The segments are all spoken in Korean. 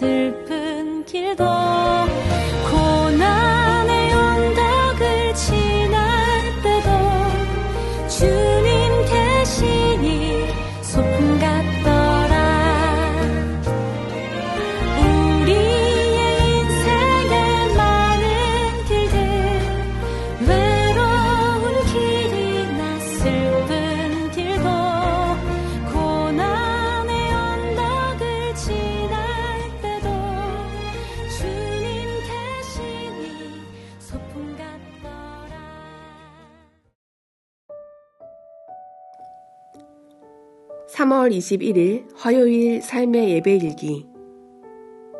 슬픈 3월 21일 화요일 삶의 예배 일기.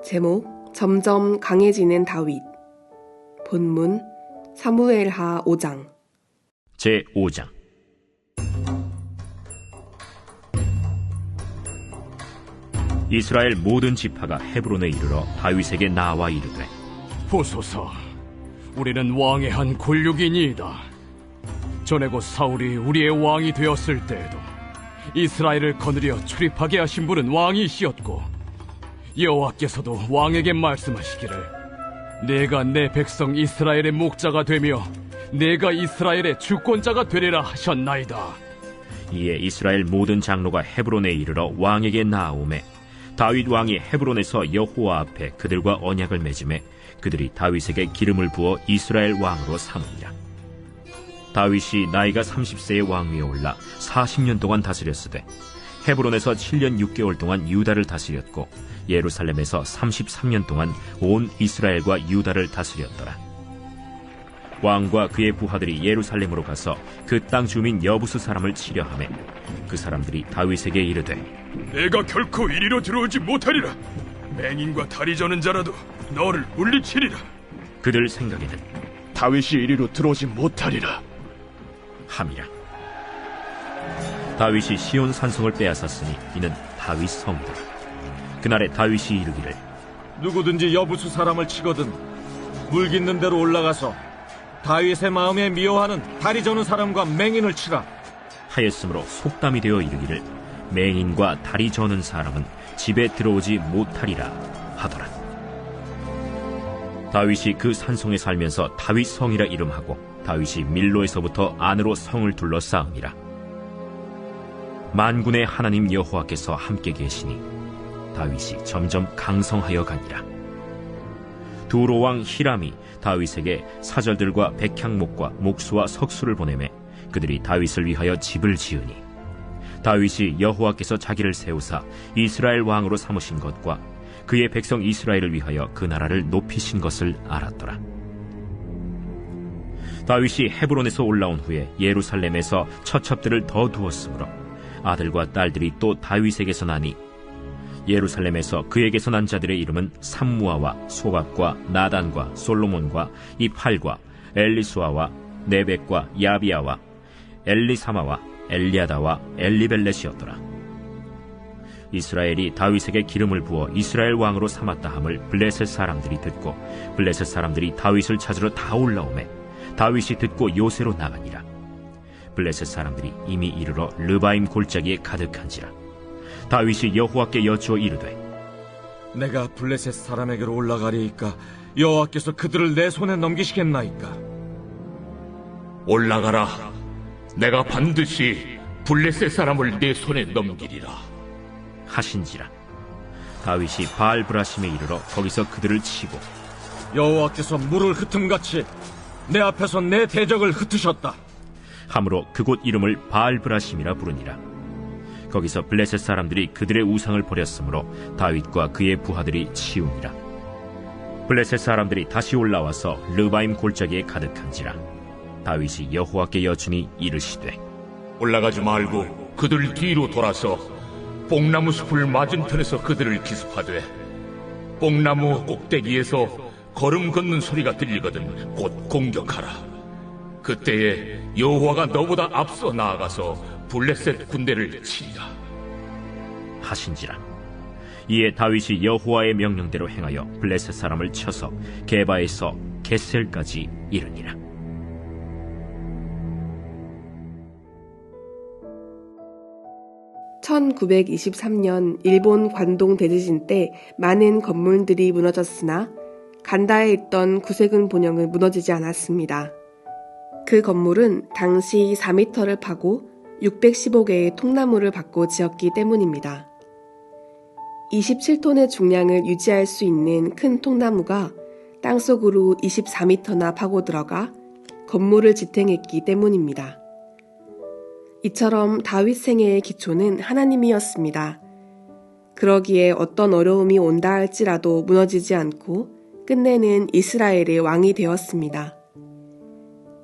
제목 점점 강해지는 다윗. 본문 사무엘하 5장. 제 5장. 이스라엘 모든 지파가 헤브론에 이르러 다윗에게 나와 이르되 보소서, 우리는 왕의 한 권력이니이다. 전에 곧 사울이 우리의 왕이 되었을 때에도 이스라엘을 거느려 출입하게 하신 분은 왕이시었고 여호와께서도 왕에게 말씀하시기를 내가 내 백성 이스라엘의 목자가 되며 내가 이스라엘의 주권자가 되리라 하셨나이다. 이에 이스라엘 모든 장로가 헤브론에 이르러 왕에게 나아오매 다윗 왕이 헤브론에서 여호와 앞에 그들과 언약을 맺음에 그들이 다윗에게 기름을 부어 이스라엘 왕으로 삼으니라 다윗이 나이가 30세의 왕 위에 올라 40년 동안 다스렸으되 헤브론에서 7년 6개월 동안 유다를 다스렸고 예루살렘에서 33년 동안 온 이스라엘과 유다를 다스렸더라 왕과 그의 부하들이 예루살렘으로 가서 그 땅 주민 여부수 사람을 치려 하매 그 사람들이 다윗에게 이르되 내가 결코 이리로 들어오지 못하리라. 맹인과 다리 저는 자라도 너를 물리치리라. 그들 생각에는 다윗이 이리로 들어오지 못하리라. 함이라 다윗이 시온 산성을 빼앗았으니 이는 다윗 성이다 그날에 다윗이 이르기를 누구든지 여부수 사람을 치거든 물 깃는 대로 올라가서 다윗의 마음에 미워하는 다리 저는 사람과 맹인을 치라. 하였으므로 속담이 되어 이르기를 맹인과 다리 저는 사람은 집에 들어오지 못하리라 하더라. 다윗이 그 산성에 살면서 다윗 성이라 이름하고 다윗이 밀로에서부터 안으로 성을 둘러싸음이라. 만군의 하나님 여호와께서 함께 계시니 다윗이 점점 강성하여 가니라. 두로 왕 히람이 다윗에게 사절들과 백향목과 목수와 석수를 보내매 그들이 다윗을 위하여 집을 지으니 다윗이 여호와께서 자기를 세우사 이스라엘 왕으로 삼으신 것과 그의 백성 이스라엘을 위하여 그 나라를 높이신 것을 알았더라. 다윗이 헤브론에서 올라온 후에 예루살렘에서 처첩들을 더 두었으므로 아들과 딸들이 또 다윗에게서 나니 예루살렘에서 그에게서 난 자들의 이름은 삼무아와 소각과 나단과 솔로몬과 이팔과 엘리수아와 네벡과 야비아와 엘리사마와 엘리아다와 엘리벨렛이었더라. 이스라엘이 다윗에게 기름을 부어 이스라엘 왕으로 삼았다 함을 블레셋 사람들이 듣고 블레셋 사람들이 다윗을 찾으러 다 올라오매 다윗이 듣고 요새로 나가니라. 블레셋 사람들이 이미 이르러 르바임 골짜기에 가득한지라. 다윗이 여호와께 여쭈어 이르되 내가 블레셋 사람에게로 올라가리이까 여호와께서 그들을 내 손에 넘기시겠나이까. 올라가라. 내가 반드시 블레셋 사람을 내 손에 넘기리라. 하신지라. 다윗이 바알 브라심에 이르러 거기서 그들을 치고 여호와께서 물을 흩음같이 내 앞에서 내 대적을 흩으셨다. 함으로 그곳 이름을 바알 브라심이라 부르니라. 거기서 블레셋 사람들이 그들의 우상을 버렸으므로 다윗과 그의 부하들이 치우니라. 블레셋 사람들이 다시 올라와서 르바임 골짜기에 가득한지라. 다윗이 여호와께 여쭈니 이르시되 올라가지 말고 그들 뒤로 돌아서 뽕나무 숲을 맞은편에서 그들을 기습하되 뽕나무 꼭대기에서 걸음 걷는 소리가 들리거든 곧 공격하라. 그때에 여호와가 너보다 앞서 나아가서 블레셋 군대를 치리라. 하신지라 이에 다윗이 여호와의 명령대로 행하여 블레셋 사람을 쳐서 게바에서 게셀까지 이르니라 1923년 일본 관동 대지진 때 많은 건물들이 무너졌으나 간다에 있던 구세군 본영은 무너지지 않았습니다. 그 건물은 당시 4m를 파고 615개의 통나무를 받고 지었기 때문입니다. 27톤의 중량을 유지할 수 있는 큰 통나무가 땅속으로 24m나 파고 들어가 건물을 지탱했기 때문입니다. 이처럼 다윗 생애의 기초는 하나님이었습니다. 그러기에 어떤 어려움이 온다 할지라도 무너지지 않고 끝내는 이스라엘의 왕이 되었습니다.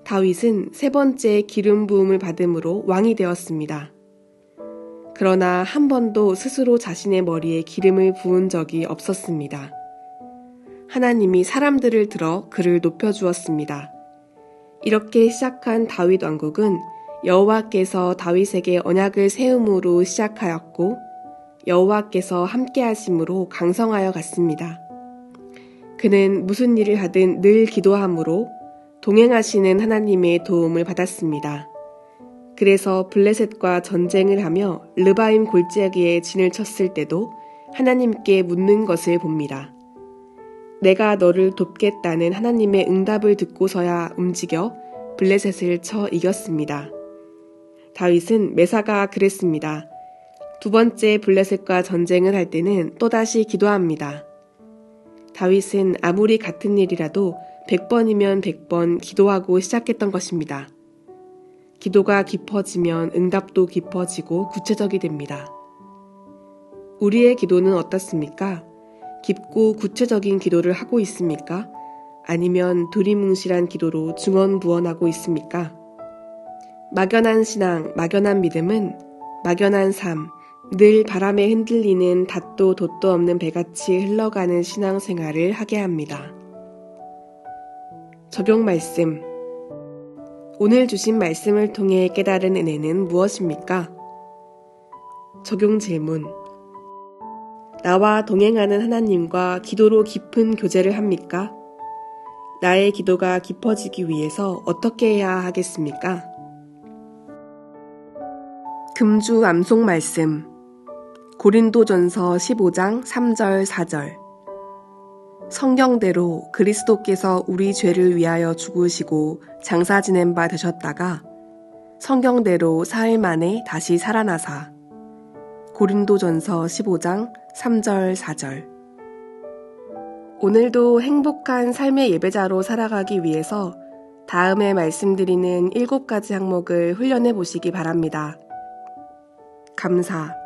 다윗은 세 번째 기름 부음을 받음으로 왕이 되었습니다. 그러나 한 번도 스스로 자신의 머리에 기름을 부은 적이 없었습니다. 하나님이 사람들을 들어 그를 높여 주었습니다. 이렇게 시작한 다윗 왕국은 여호와께서 다윗에게 언약을 세움으로 시작하였고 여호와께서 함께 하심으로 강성하여 갔습니다. 그는 무슨 일을 하든 늘 기도함으로 동행하시는 하나님의 도움을 받았습니다. 그래서 블레셋과 전쟁을 하며 르바임 골짜기에 진을 쳤을 때도 하나님께 묻는 것을 봅니다. 내가 너를 돕겠다는 하나님의 응답을 듣고서야 움직여 블레셋을 쳐 이겼습니다. 다윗은 메사가 그랬습니다. 두 번째 블레셋과 전쟁을 할 때는 또다시 기도합니다. 다윗은 아무리 같은 일이라도 100번이면 100번 기도하고 시작했던 것입니다. 기도가 깊어지면 응답도 깊어지고 구체적이 됩니다. 우리의 기도는 어떻습니까? 깊고 구체적인 기도를 하고 있습니까? 아니면 두리뭉실한 기도로 중언부언하고 있습니까? 막연한 신앙, 막연한 믿음은 막연한 삶, 늘 바람에 흔들리는 닷도 돛도 없는 배같이 흘러가는 신앙생활을 하게 합니다. 적용 말씀. 오늘 주신 말씀을 통해 깨달은 은혜는 무엇입니까? 적용 질문. 나와 동행하는 하나님과 기도로 깊은 교제를 합니까? 나의 기도가 깊어지기 위해서 어떻게 해야 하겠습니까? 금주 암송 말씀 고린도전서 15장 3절 4절 성경대로 그리스도께서 우리 죄를 위하여 죽으시고 장사 지낸 바 되셨다가 성경대로 사흘 만에 다시 살아나사 고린도전서 15장 3절 4절 오늘도 행복한 삶의 예배자로 살아가기 위해서 다음에 말씀드리는 일곱 가지 항목을 훈련해 보시기 바랍니다. 감사.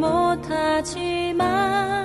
못하지만